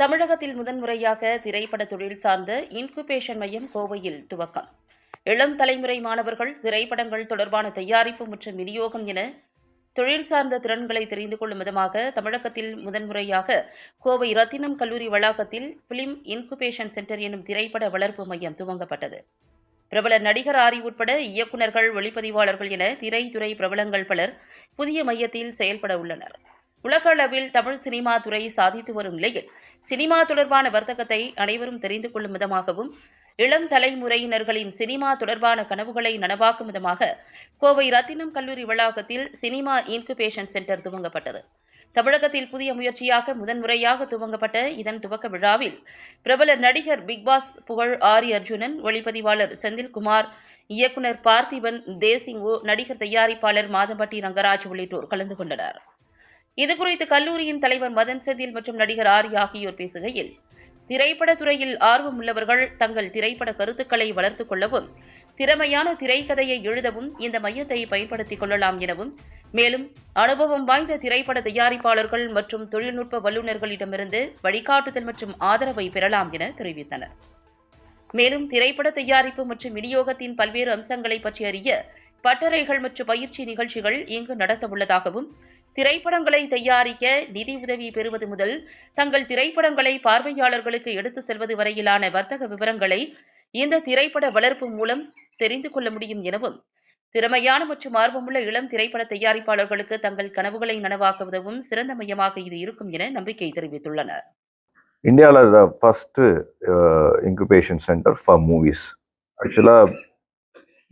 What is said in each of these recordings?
தமிழகத்தில் முதன்முறையாக திரைப்பட தொழில் சார்ந்த இன்குபேஷன் மையம் கோவையில் துவக்கம். இளம் தலைமுறை மாணவர்கள் திரைப்படங்கள் தொடர்பான தயாரிப்பு மற்றும் விநியோகம் என தொழில் சார்ந்த திறன்களை தெரிந்து கொள்ளும் விதமாக தமிழகத்தில் முதன்முறையாக கோவை ரத்தினம் கல்லூரி வளாகத்தில் பிலிம் இன்குபேஷன் சென்டர் எனும் திரைப்பட வளர்ப்பு மையம் துவங்கப்பட்டது. பிரபல நடிகர் ஆரி உட்பட இயக்குநர்கள் ஒளிப்பதிவாளர்கள் என திரைத்துறை பிரபலங்கள் பலர் புதிய மையத்தில் செயல்பட உள்ளனர். உலக அளவில் தமிழ் சினிமா துறை சாதித்து வரும் நிலையில் சினிமா தொடர்பான வர்த்தகத்தை அனைவரும் தெரிந்து கொள்ளும் விதமாகவும் இளம் தலைமுறையினர்களின் சினிமா தொடர்பான கனவுகளை நனவாக்கும் விதமாக கோவை ரத்தினம் கல்லூரி வளாகத்தில் சினிமா இன்குபேஷன் சென்டர் துவங்கப்பட்டது. தமிழகத்தில் புதிய முயற்சியாக முதன்முறையாக துவங்கப்பட்ட இதன் துவக்க விழாவில் பிரபல நடிகர் பிக்பாஸ் புகழ் ஆரி அர்ஜுனன் ஒளிப்பதிவாளர் செந்தில்குமார் இயக்குனர் பார்த்திபன் தேசிங்கோ நடிகர் தயாரிப்பாளர் மாதம்பட்டி ரங்கராஜ் உள்ளிட்டோர் கலந்து கொண்டனர். இதுகுறித்து கல்லூரியின் தலைவர் மதன் செந்தில் மற்றும் நடிகர் ஆரி ஆகியோர் பேசுகையில் திரைப்பட துறையில் ஆர்வம் உள்ளவர்கள் தங்கள் திரைப்பட கருத்துக்களை வளர்த்துக் கொள்ளவும் திறமையான திரைக்கதையை எழுதவும் இந்த மையத்தை பயன்படுத்திக் கொள்ளலாம் எனவும் மேலும் அனுபவம் வாய்ந்த திரைப்பட தயாரிப்பாளர்கள் மற்றும் தொழில்நுட்ப வல்லுநர்களிடமிருந்து வழிகாட்டுதல் மற்றும் ஆதரவை பெறலாம் என தெரிவித்தனர். மேலும் திரைப்பட தயாரிப்பு மற்றும் விநியோகத்தின் பல்வேறு அம்சங்களை பற்றி அறிய பட்டறைகள் மற்றும் பயிற்சி நிகழ்ச்சிகள் இங்கு நடத்த உள்ளதாகவும் திரைப்படங்களை தயாரிக்க நிதி உதவி பெறுவது முதல் தங்கள் திரைப்படங்களை பார்வையாளர்களுக்கு எடுத்து செல்வது வரையிலான வர்த்தக விவரங்களை இந்த திரைப்பட வளர்ப்பு மூலம் தெரிந்து கொள்ள முடியும் எனவும் திறமையான மற்றும் ஆர்வமுள்ள இளம் திரைப்பட தயாரிப்பாளர்களுக்கு தங்கள் கனவுகளை நனவாக்க உதவும் சிறந்த மையமாக இது இருக்கும் என நம்பிக்கை தெரிவித்துள்ளனர். இந்தியாவில் first incubation centre for movies ஆக்சுவலாக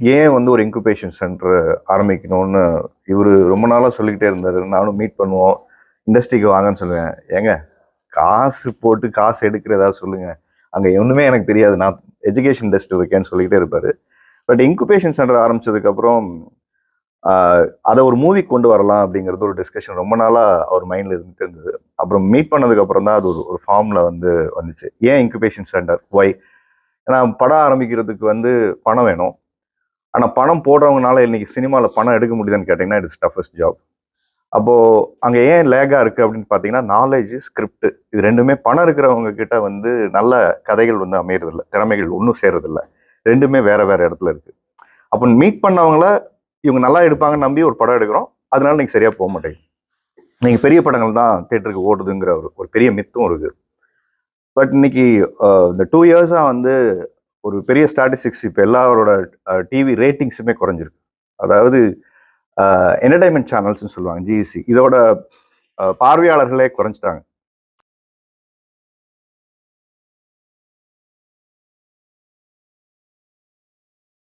ஏன் வந்து ஒரு இன்குபேஷன் சென்டர் ஆரம்பிக்கணும்னு இவர் ரொம்ப நாளாக சொல்லிக்கிட்டே இருந்தார். நானும் மீட் பண்ணுவோம். இண்டஸ்ட்ரிக்கு வாங்கன்னு சொல்லுவேன். ஏங்க காசு போட்டு காசு எடுக்கிற ஏதாவது சொல்லுங்கள் அங்கே ஒன்றுமே எனக்கு தெரியாது. நான் எஜுகேஷன் இண்டஸ்ட்ரி இருக்கேன்னு சொல்லிக்கிட்டே இருப்பார். பட் இன்குபேஷன் சென்டர் ஆரம்பிச்சதுக்கப்புறம் அதை ஒரு மூவி கொண்டு வரலாம் அப்படிங்கிறது ஒரு டிஸ்கஷன் ரொம்ப நாளாக அவர் மைண்டில் இருந்துட்டு இருந்தது. அப்புறம் மீட் பண்ணதுக்கப்புறம் தான் அது ஒரு ஒரு ஃபார்மில் வந்து வந்துச்சு. ஏன் இன்குபேஷன் சென்டர் ஒய் ஏன்னா படம் ஆரம்பிக்கிறதுக்கு வந்து பணம் வேணும். ஆனால் பணம் போடுறவங்கனால இன்னைக்கு சினிமாவில் பணம் எடுக்க முடியுதுன்னு கேட்டிங்கன்னா இட்ஸ் டஃபஸ்ட் ஜாப் அப்போது அங்கே ஏன் லேகாக இருக்குது அப்படின்னு பார்த்தீங்கன்னா நாலேஜ் ஸ்கிரிப்ட் இது ரெண்டுமே பணம் இருக்கிறவங்க கிட்ட வந்து நல்ல கதைகள் வந்து அமையறதில்ல. திறமைகள் ஒன்றும் சேர்றதில்ல. ரெண்டுமே வேறு வேறு இடத்துல இருக்குது அப்போ மீட் பண்ணவங்கள இவங்க நல்லா எடுப்பாங்கன்னு நம்பி ஒரு படம் எடுக்கிறோம். அதனால நீங்கள் சரியாக போக மாட்டேங்குது. நீங்கள் பெரிய படங்கள் தான் தேட்டருக்கு ஓடுதுங்கிற ஒரு ஒரு பெரிய மித்தும் இருக்குது பட் இன்னைக்கு இந்த டூ இயர்ஸாக வந்து ஒரு பெரிய ஸ்டாட்டிஸ்டிக்ஸ் இப்போ எல்லாரோட டிவி ரேட்டிங்ஸுமே குறைஞ்சிருக்கு. அதாவது என்டர்டைன்மெண்ட் சேனல்ஸ்னு சொல்லுவாங்க ஜிஇசி இதோட பார்வையாளர்களே குறைஞ்சிட்டாங்க.